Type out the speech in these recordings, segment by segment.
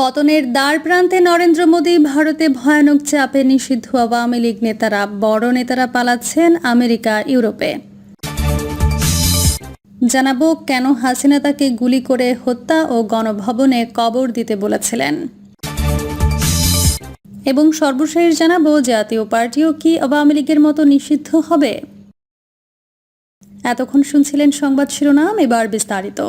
পতনের দ্বার প্রান্তে নরেন্দ্র মোদী ভারতে ভয়ানক চাপে নিষিদ্ধ আওয়ামী লীগ নেতারা, বড় নেতারা পালাচ্ছেন আমেরিকা, ইউরোপে। জানাব কেন হাসিনা তাকে গুলি করে হত্যা ও গণভবনে কবর দিতে বলেছিলেন। এবং সর্বশেষ জানাব জাতীয় পার্টিও কি আওয়ামী লীগের মতো নিষিদ্ধ হবে? এতক্ষণ শুনছিলেন সংবাদ শিরোনাম, এবার বিস্তারিত।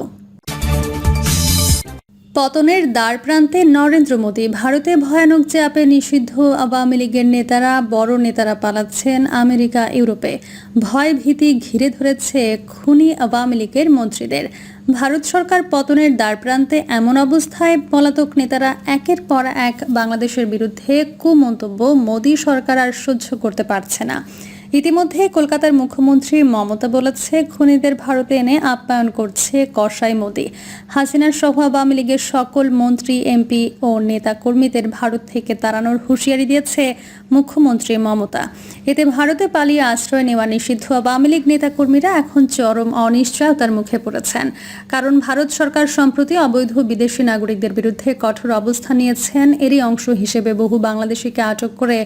পতনের দ্বার প্রান্তে নরেন্দ্র মোদী ভারতে ভয়ানক চাপে নিষিদ্ধ আওয়ামী লীগের নেতারা, বড় নেতারা পালাচ্ছেন আমেরিকা, ইউরোপে। ভয় ভীতি ঘিরে ধরেছে খুনি আওয়ামী লীগের মন্ত্রীদের। ভারত সরকার পতনের দ্বার প্রান্তে এমন অবস্থায় পলাতক নেতারা একের পর এক বাংলাদেশের বিরুদ্ধে কুমন্তব্য মোদী সরকার আর সহ্য করতে পারছে না। ইতিমধ্যে কলকাতার মুখ্যমন্ত্রী মমতা বলেছে, খুনিদের ভারতে এনে আপ্যায়ন করছে কসাই মোদী। হাসিনার সহ আওয়ামী লীগের সকল মন্ত্রী, এমপি ও নেতা কর্মীদের ভারত থেকে তাড়ানোর হুঁশিয়ারি দিয়েছে মুখ্যমন্ত্রী মমতা। এতে ভারতে পালিয়ে আশ্রয় নেওয়া নিষিদ্ধ আওয়ামী লীগ নেতাকর্মীরা এখন চরম অনিশ্চয়তার মুখে পড়েছেন। কারণ ভারত সরকার সম্প্রতি অবৈধ বিদেশি নাগরিকদের বিরুদ্ধে কঠোর অবস্থান নিয়েছেন। এরই অংশ হিসেবে বহু বাংলাদেশিকে আটক করে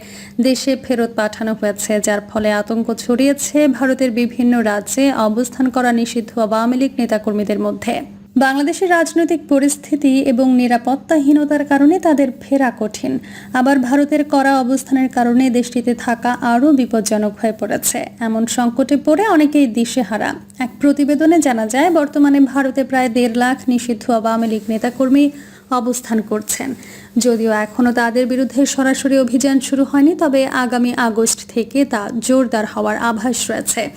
দেশে ফেরত পাঠানো হয়েছে, যার ফলে আতঙ্ক ছড়িয়েছে ভারতের বিভিন্ন রাজ্যে অবস্থান করা নিষিদ্ধ আওয়ামী লীগ নেতাকর্মীদের মধ্যে। বাংলাদেশের রাজনৈতিক পরিস্থিতি এবং নিরাপত্তাহীনতার কারণে তাদের ফেরা কঠিন। আবার ভারতের করা অবস্থানের কারণে দেশটিতে থাকা আরও বিপজ্জনক হয়ে পড়েছে। এমন সংকটে পড়ে অনেকেই দিশেহারা। এক প্রতিবেদনে জানা যায়, বর্তমানে ভারতে প্রায় দেড় লাখ নিষিদ্ধ আওয়ামী লীগ নেতাকর্মী অবস্থান করছেন। যদিও এখনও তাদের বিরুদ্ধে সরাসরি অভিযান শুরু হয়নি, তবে আগামী আগস্ট থেকে তা জোরদার হওয়ার আভাস রয়েছে।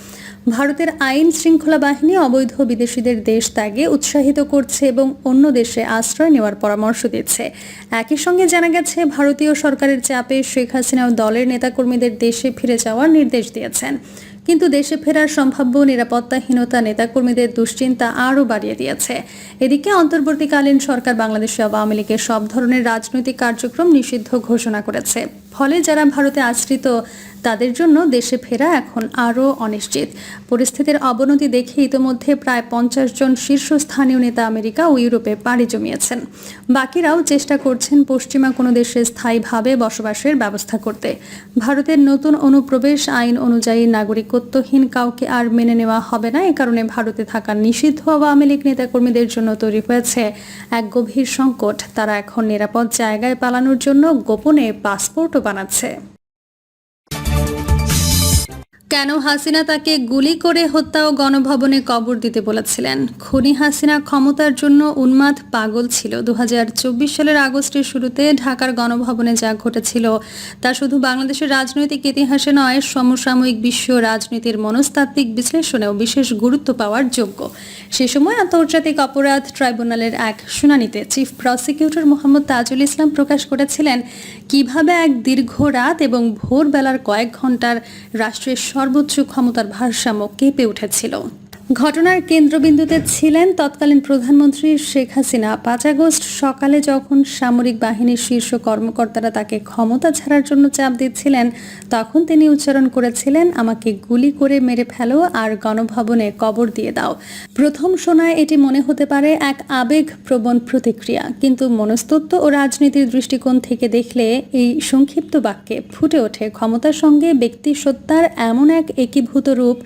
ভারতের আইন শৃঙ্খলা বাহিনী অবৈধ বিদেশিদের দেশ ত্যাগে উৎসাহিত করছে এবং অন্য দেশে আশ্রয় নেওয়ার পরামর্শ দিচ্ছে। একই সঙ্গে জানা গেছে, ভারতীয় সরকারের চাপে শেখ হাসিনা ও দলের নেতাকর্মীদের দেশে ফিরে যাওয়ার নির্দেশ দিয়েছেন। কিন্তু দেশে ফেরার সম্ভাব্য নিরাপত্তাহীনতা, নেতাকর্মীদের দুশ্চিন্তা আরও বাড়িয়ে দিয়েছে। এদিকে অন্তর্বর্তীকালীন সরকার বাংলাদেশে আওয়ামী লীগের সব ধরনের রাজনৈতিক কার্যক্রম নিষিদ্ধ ঘোষণা করেছে। ফলে যারা ভারতে আশ্রিত তাদের জন্য দেশে ফেরা এখন আরও অনিশ্চিত। পরিস্থিতির অবনতি দেখে ইতোমধ্যে প্রায় পঞ্চাশ জন শীর্ষস্থানীয় নেতা আমেরিকা ও ইউরোপে পাড়ি জমিয়েছেন। বাকিরাও চেষ্টা করছেন পশ্চিমা কোনো দেশে স্থায়ীভাবে বসবাসের ব্যবস্থা করতে। ভারতের নতুন অনুপ্রবেশ আইন অনুযায়ী নাগরিকত্বহীন কাউকে আর মেনে নেওয়া হবে না। এ কারণে ভারতে থাকা নিষিদ্ধ আওয়ামী লীগ নেতাকর্মীদের জন্য তৈরি হয়েছে এক গভীর সংকট। তারা এখন নিরাপদ জায়গায় পালানোর জন্য গোপনে পাসপোর্টও বানাচ্ছে। কেন হাসিনা তাকে গুলি করে হত্যা ও গণভবনে কবর দিতে বলেছিলেন? খুনি হাসিনা ক্ষমতার জন্য উন্মাদ পাগল ছিল। দু হাজার চব্বিশ সালের আগস্টের শুরুতে ঢাকার গণভবনে যা ঘটেছিল, তা শুধু বাংলাদেশের রাজনৈতিক ইতিহাসে নয়, সমসাময়িক বিশ্ব রাজনীতির মনস্তাত্ত্বিক বিশ্লেষণেও বিশেষ গুরুত্ব পাওয়ার যোগ্য। সে সময় আন্তর্জাতিক অপরাধ ট্রাইব্যুনালের এক শুনানিতে চিফ প্রসিকিউটর মোহাম্মদ তাজুল ইসলাম প্রকাশ করেছিলেন, কীভাবে এক দীর্ঘ রাত এবং ভোরবেলার কয়েক ঘণ্টার রাষ্ট্রের সর্বোচ্চ ক্ষমতার ভারসাম্য কেঁপে উঠেছিল। ঘটনার কেন্দ্রবিন্দুতে ছিলেন তৎকালীন প্রধানমন্ত্রী শেখ হাসিনা। পাঁচ আগস্ট সকালে যখন সামরিক বাহিনীর শীর্ষ কর্মকর্তারা তাকে ক্ষমতা ছাড়ার জন্য চাপ দিচ্ছিলেন, তখন তিনি উচ্চারণ করেছিলেন, আমাকে গুলি করে মেরে ফেলো আর গণভবনে কবর দিয়ে দাও। প্রথম শোনায় এটি মনে হতে পারে এক আবেগ প্রবণ প্রতিক্রিয়া, কিন্তু মনস্তত্ত্ব ও রাজনীতির দৃষ্টিকোণ থেকে দেখলে এই সংক্ষিপ্ত বাক্যে ফুটে ওঠে ক্ষমতার সঙ্গে ব্যক্তি সত্তার এমন এক একীভূত রূপ,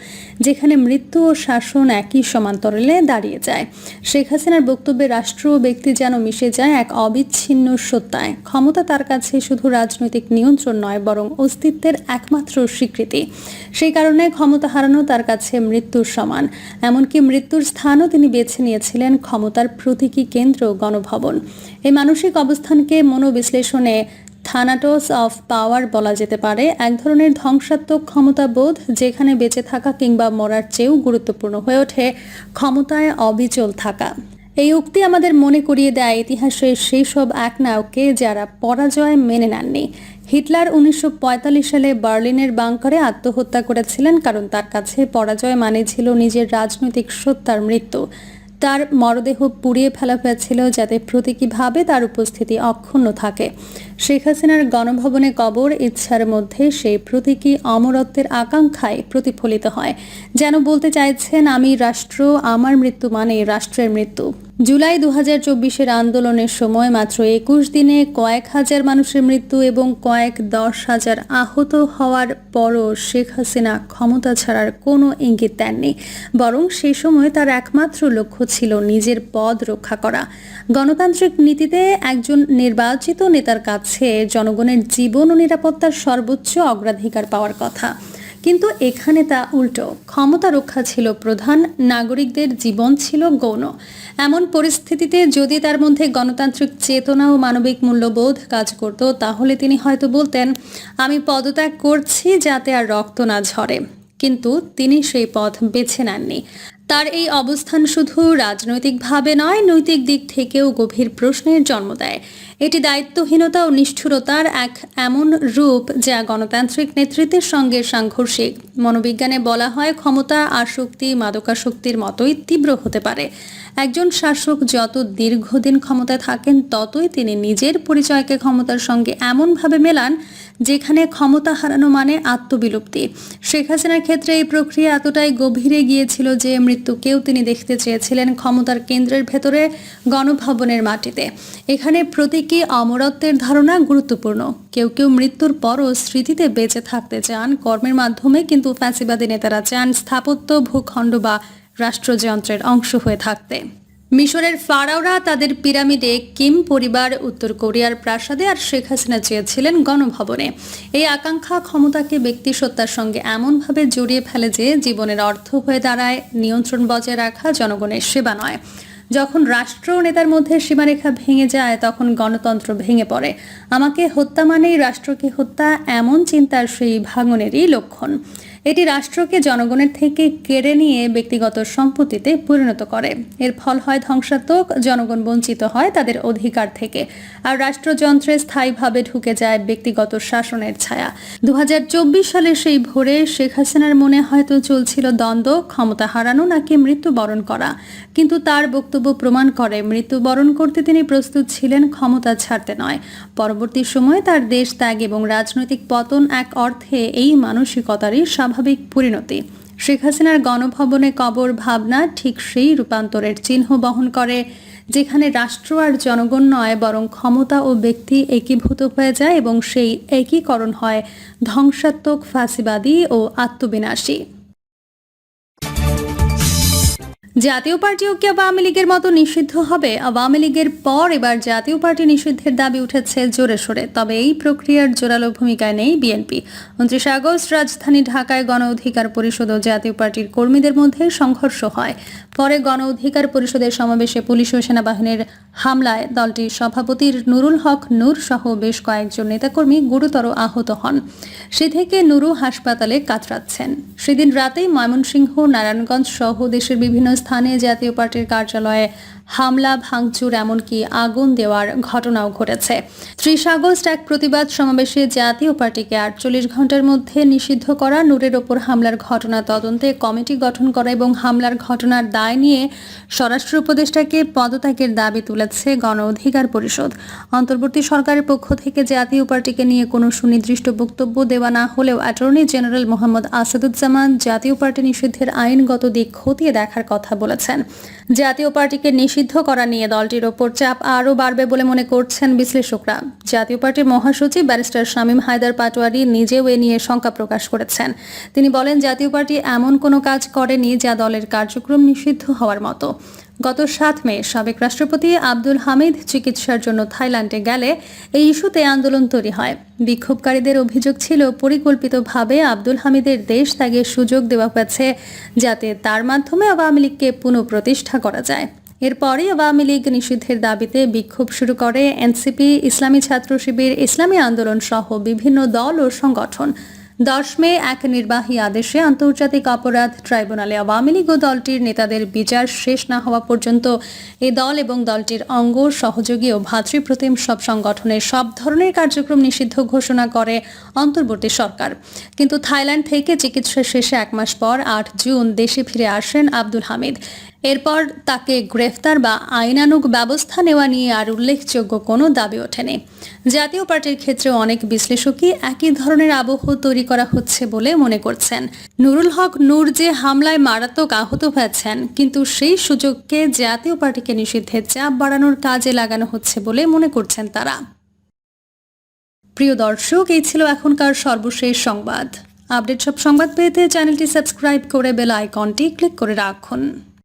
যেখানে মৃত্যু ও শাসন একই সমান্তরালে দাঁড়িয়ে যায়। শেখ হাসিনার বক্তব্যে রাষ্ট্র ব্যক্তি যেন মিশে যায় এক অবিচ্ছিন্ন সত্তায়। ক্ষমতা তার কাছে শুধু রাজনৈতিক নিয়ন্ত্রণ নয়, বরং অস্তিত্বের একমাত্র স্বীকৃতি। সেই কারণে ক্ষমতা হারানো তার কাছে মৃত্যুর সমান। এমনকি মৃত্যুর স্থানও তিনি বেছে নিয়েছিলেন ক্ষমতার প্রতীকী কেন্দ্র গণভবন। এই মানসিক অবস্থানকে মনোবিশ্লেষণে থানাটোস অফ পাওয়ার বলা যেতে পারে, এক ধরনের ধ্বংসাত্মক ক্ষমতাবোধ যেখানে বেঁচে থাকা কিংবা মরার চেয়েও গুরুত্বপূর্ণ হয়ে ওঠে ক্ষমতায় অবিচল থাকা। এই উক্তি আমাদের মনে করিয়ে দেয় ইতিহাসের সেই সব এক নায়ককে যারা পরাজয় মেনে নেননি। হিটলার উনিশশো পঁয়তাল্লিশ সালে বার্লিনের বাংকারে আত্মহত্যা করেছিলেন কারণ তার কাছে পরাজয় মানে ছিল নিজের রাজনৈতিক সত্তার মৃত্যু। তার মরদেহ পুড়িয়ে ফেলা হয়েছিল যাতে প্রতীকীভাবে তার উপস্থিতি অক্ষুণ্ণ থাকে। শেখ হাসিনার গণভবনে কবর, ইচ্ছার মধ্যে সেই প্রতীকী অমরত্বের আকাঙ্ক্ষায় প্রতিফলিত হয়। যেন বলতে চাইছেন, আমি রাষ্ট্র, আমার মৃত্যু মানে রাষ্ট্রের মৃত্যু। জুলাই দু হাজার চব্বিশের আন্দোলনের সময় মাত্র একুশ দিনে কয়েক হাজার মানুষের মৃত্যু এবং কয়েক দশ হাজার আহত হওয়ার পরও শেখ হাসিনা ক্ষমতা ছাড়ার কোনো ইঙ্গিত দেননি। বরং সে সময় তার একমাত্র লক্ষ্য ছিল নিজের পদ রক্ষা করা। গণতান্ত্রিক নীতিতে একজন নির্বাচিত নেতার কাছে জনগণের জীবন ও নিরাপত্তার সর্বোচ্চ অগ্রাধিকার পাওয়ার কথা। কিন্তু এখানে তা উল্টো। ক্ষমতা রক্ষা ছিল প্রধান, নাগরিকদের জীবন ছিল গৌণ। এমন পরিস্থিতিতে যদি তার মধ্যে গণতান্ত্রিক চেতনা ও মানবিক মূল্যবোধ কাজ করত, তাহলে তিনি হয়তো বলতেন, আমি পদত্যাগ করছি যাতে আর রক্ত না ঝরে। কিন্তু তিনি সেই পথ বেছে নেননি। তার এই অবস্থান শুধু রাজনৈতিকভাবে নয়, নৈতিক দিক থেকেও গভীর প্রশ্নের জন্ম দেয়। এটি দায়িত্বহীনতা ও নিষ্ঠুরতার এক এমন রূপ যা গণতান্ত্রিক নেতৃত্বের সঙ্গে সাংঘর্ষিক। মনোবিজ্ঞানে বলা হয়, ক্ষমতা আসক্তি মাদকাসক্তির মতোই তীব্র হতে পারে। একজন শাসক যত দীর্ঘদিন ক্ষমতায় থাকেন, ততই তিনি নিজের পরিচয়কে ক্ষমতার সঙ্গে এমনভাবে মেলান যেখানে ক্ষমতা হারানো মানে আত্মবিলুপ্তি। শেখ হাসিনার ক্ষেত্রে এই প্রক্রিয়া এতটাই গভীরে গিয়েছিল যে মৃত্যুকেও তিনি দেখতে চেয়েছিলেন ক্ষমতার কেন্দ্রের ভেতরে গণভবনের মাটিতে। এখানে প্রতীকী অমরত্বের ধারণা গুরুত্বপূর্ণ। কেউ কেউ মৃত্যুর পরও স্মৃতিতে বেঁচে থাকতে চান। কর্মের মাধ্যমে কিন্তু ফ্যাসিবাদী নেতারা চান স্থাপত্য, ভূখণ্ড বা রাষ্ট্রযন্ত্রের অংশ হয়ে থাকতে। মিশরের ফারাওরা তাদের পিরামিডে কিম পরিবার, উত্তর কোরিয়ার প্রাসাদে আর শেখ হাসিনা চেয়েছিলেন গণভবনে। এই আকাঙ্ক্ষা ক্ষমতাকে ব্যক্তি সত্তার সঙ্গে এমনভাবে জড়িয়ে ফেলে যে জীবনের অর্থ হয়ে দাঁড়ায়, নিয়ন্ত্রণ বজায় রাখা জনগণের সেবা নয়। যখন রাষ্ট্র নেতার মধ্যে সীমারেখা ভেঙে যায়, তখন গণতন্ত্র ভেঙে পড়ে। আমাকে হত্যা মানেই রাষ্ট্রকে হত্যা, এমন চিন্তার সেই ভাঙনেরই লক্ষণ। এটি রাষ্ট্রকে জনগণের থেকে কেড়ে নিয়ে ব্যক্তিগত সম্পত্তিতে পরিণত করে। এর ফল হয় ধ্বংসাত্মক, জনগণ বঞ্চিত হয় তাদের অধিকার থেকে। আর রাষ্ট্রযন্ত্রে স্থায়ীভাবে ঢুকে যায় ব্যক্তিগত শাসনের ছায়া। দু সালের সেই ভোরে শেখ হাসিনার মনে হয়তো চলছিল দ্বন্দ্ব, ক্ষমতা হারানো নাকি মৃত্যুবরণ করা। কিন্তু তার বক্তব্য প্রমাণ করে, মৃত্যুবরণ করতে তিনি প্রস্তুত ছিলেন ক্ষমতা ছাড়তে নয়। পরবর্তী সময়ে তার দেশ ত্যাগ এবং রাজনৈতিক পতন এক অর্থে এই মানসিকতারই স্বাভাবিক পরিণতি। শেখ হাসিনার গণভবনে কবর ভাবনা ঠিক সেই রূপান্তরের চিহ্ন বহন করে, যেখানে রাষ্ট্র আর জনগণ নয়, বরং ক্ষমতা ও ব্যক্তি একীভূত হয়ে যায় এবং সেই একীকরণ হয় ধ্বংসাত্মক ফাঁসিবাদী ও আত্মবিনাশী। জাতীয় পার্টিও কি আওয়ামী লীগের মতো নিষিদ্ধ হবে। আওয়ামী লীগের পর এবার জাতীয় পার্টি নিষিদ্ধের দাবি উঠেছে জোরে সোরে। তবে এই প্রক্রিয়ার জোরালো ভূমিকায় নেই বিএনপি। উনত্রিশে আগস্ট রাজধানী ঢাকায় গণ অধিকার পরিষদ ও জাতীয় পার্টির কর্মীদের মধ্যে সংঘর্ষ হয়। পরে গণ অধিকার পরিষদের সমাবেশে পুলিশ ও সেনাবাহিনীর হামলায় দলটির সভাপতির নুরুল হক নূর সহ বেশ কয়েকজন নেতাকর্মী গুরুতর আহত হন। সে থেকে নুরু হাসপাতালে কাতরাচ্ছেন। সেদিন রাতেই ময়মনসিংহ, নারায়ণগঞ্জ সহ দেশের বিভিন্ন স্থানে জাতীয় পার্টির কার্যালয়ে হামলা, ভাঙচুর, এমনকি আগুন দেওয়ার ঘটনাও ঘটেছে। ত্রিশ আগস্ট এক প্রতিবাদ সমাবেশে জাতীয় পার্টিকে আটচল্লিশ ঘণ্টার মধ্যে নিষিদ্ধ করা, নূরের ওপর হামলার ঘটনা তদন্তে কমিটি গঠন করা এবং হামলার ঘটনার দায় নিয়ে স্বরাষ্ট্র উপদেষ্টাকে পদত্যাগের দাবি তুলেছে গণ অধিকার পরিষদ। অন্তর্বর্তী সরকারের পক্ষ থেকে জাতীয় পার্টিকে নিয়ে কোনো সুনির্দিষ্ট বক্তব্য দেওয়া না হলেও অ্যাটর্নি জেনারেল মোহাম্মদ আসাদুজ্জামান জাতীয় পার্টি নিষিদ্ধের আইনগত দিক খতিয়ে দেখার কথা বলেছেন। জাতীয় পার্টিকে নিষিদ্ধ করা নিয়ে দলটির ওপর চাপ আরও বাড়বে বলে মনে করছেন বিশ্লেষকরা। জাতীয় পার্টির মহাসচিব ব্যারিস্টার শামীম হায়দার পাটোয়ারি নিজেও এ নিয়ে শঙ্কা প্রকাশ করেছেন। তিনি বলেন, জাতীয় পার্টি এমন কোনো কাজ করেনি যা দলের কার্যক্রম নিষিদ্ধ হওয়ার মতো। গত সাত মে সাবেক রাষ্ট্রপতি আব্দুল হামিদ চিকিৎসার জন্য থাইল্যান্ডে গেলে এই ইস্যুতে আন্দোলন তৈরি হয়। বিক্ষোভকারীদের অভিযোগ ছিল, পরিকল্পিতভাবে আব্দুল হামিদের দেশ ত্যাগের সুযোগ দেওয়া হয়েছে যাতে তার মাধ্যমে আওয়ামী লীগকে পুনঃপ্রতিষ্ঠা করা যায়। এরপরই আওয়ামী লীগ নিষিদ্ধের দাবিতে বিক্ষোভ শুরু করে এনসিপি, ইসলামী ছাত্র শিবির, ইসলামী আন্দোলন সহ বিভিন্ন দল ও সংগঠন। দশ মে এক নির্বাহী আদেশে আন্তর্জাতিক অপরাধ ট্রাইব্যুনালে আওয়ামী লীগ ও দলটির নেতাদের বিচার শেষ না হওয়া পর্যন্ত এ দল এবং দলটির অঙ্গ, সহযোগী ও ভাতৃপ্রতিম সব সংগঠনের সব ধরনের কার্যক্রম নিষিদ্ধ ঘোষণা করে অন্তর্বর্তী সরকার। কিন্তু থাইল্যান্ড থেকে চিকিৎসা শেষে এক মাস পর আট জুন দেশে ফিরে আসেন আব্দুল হামিদ। এরপর তাকে গ্রেফতার বা আইনানুগ ব্যবস্থা নেওয়া নিয়ে আর উল্লেখযোগ্য কোনো দাবি ওঠেনি। জাতীয় পার্টির ক্ষেত্রে অনেক বিশ্লেষকই একই ধরনের আবহ তৈরি করা হচ্ছে বলে মনে করছেন। নুরুল হক নূর যে হামলায় মারাত্মক আহত হয়েছেন, কিন্তু সেই সুযোগকে জাতীয় পার্টিকে নিষিদ্ধের চাপ বাড়ানোর কাজে লাগানো হচ্ছে বলে মনে করছেন তারা। প্রিয় দর্শক, এই ছিল এখনকার সর্বশেষ সংবাদ। আপডেট সব সংবাদ পেতে চ্যানেলটি সাবস্ক্রাইব করে বেল আইকনটি ক্লিক করে রাখুন।